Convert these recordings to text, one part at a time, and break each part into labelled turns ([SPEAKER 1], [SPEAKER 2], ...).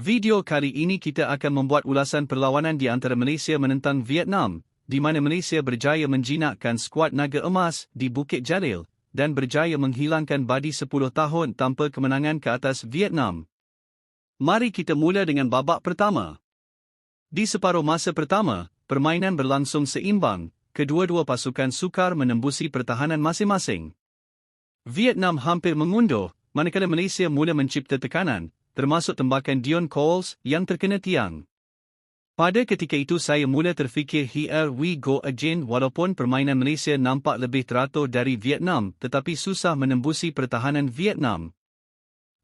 [SPEAKER 1] Video kali ini kita akan membuat ulasan perlawanan di antara Malaysia menentang Vietnam, di mana Malaysia berjaya menjinakkan skuad naga emas di Bukit Jalil dan berjaya menghilangkan badi 10 tahun tanpa kemenangan ke atas Vietnam. Mari kita mula dengan babak pertama. Di separuh masa pertama, permainan berlangsung seimbang, kedua-dua pasukan sukar menembusi pertahanan masing-masing. Vietnam hampir mengunduh, manakala Malaysia mula mencipta tekanan, termasuk tembakan Dion Coles yang terkena tiang. Pada ketika itu saya mula terfikir here we go again walaupun permainan Malaysia nampak lebih teratur dari Vietnam tetapi susah menembusi pertahanan Vietnam.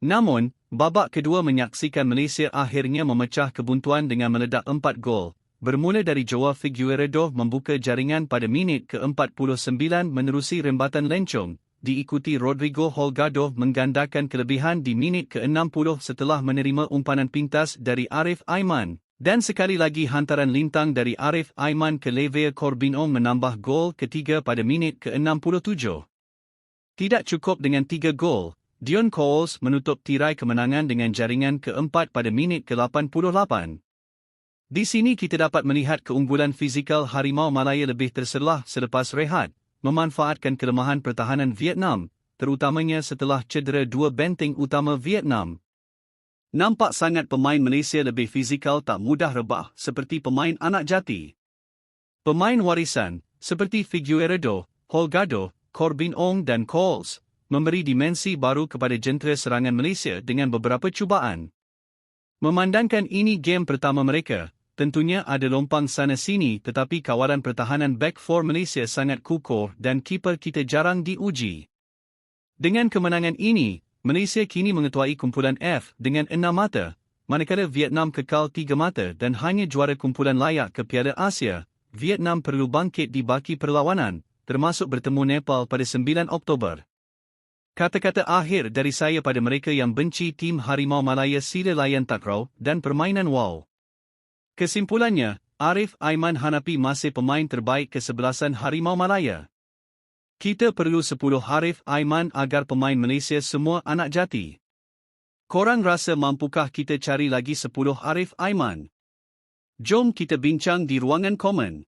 [SPEAKER 1] Namun, babak kedua menyaksikan Malaysia akhirnya memecah kebuntuan dengan meledak empat gol. Bermula dari Joao Figueiredo membuka jaringan pada minit ke-49 menerusi rembatan lencong, diikuti Rodrigo Holgado menggandakan kelebihan di minit ke-60 setelah menerima umpanan pintas dari Arif Aiman. Dan sekali lagi hantaran lintang dari Arif Aiman ke Levea Corbino menambah gol ketiga pada minit ke-67. Tidak cukup dengan tiga gol, Dion Coles menutup tirai kemenangan dengan jaringan keempat pada minit ke-88. Di sini kita dapat melihat keunggulan fizikal Harimau Malaya lebih terselah selepas rehat, memanfaatkan kelemahan pertahanan Vietnam, terutamanya setelah cedera dua benteng utama Vietnam. Nampak sangat pemain Malaysia lebih fizikal tak mudah rebah seperti pemain anak jati. Pemain warisan, seperti Figueiredo, Holgado, Corbin Ong dan Coles, memberi dimensi baru kepada jentera serangan Malaysia dengan beberapa cubaan. Memandangkan ini game pertama mereka, tentunya ada lompang sana-sini tetapi kawalan pertahanan back four Malaysia sangat kukuh dan kiper kita jarang diuji. Dengan kemenangan ini, Malaysia kini mengetuai kumpulan F dengan enam mata, manakala Vietnam kekal tiga mata dan hanya juara kumpulan layak ke Piala Asia, Vietnam perlu bangkit di baki perlawanan, termasuk bertemu Nepal pada 9 Oktober. Kata-kata akhir dari saya pada mereka yang benci tim Harimau Malaya sila layan takraw dan permainan wow. Kesimpulannya, Arif Aiman Hanapi masih pemain terbaik kesebelasan Harimau Malaya. Kita perlu 10 Arif Aiman agar pemain Malaysia semua anak jati. Korang rasa mampukah kita cari lagi 10 Arif Aiman? Jom kita bincang di ruangan komen.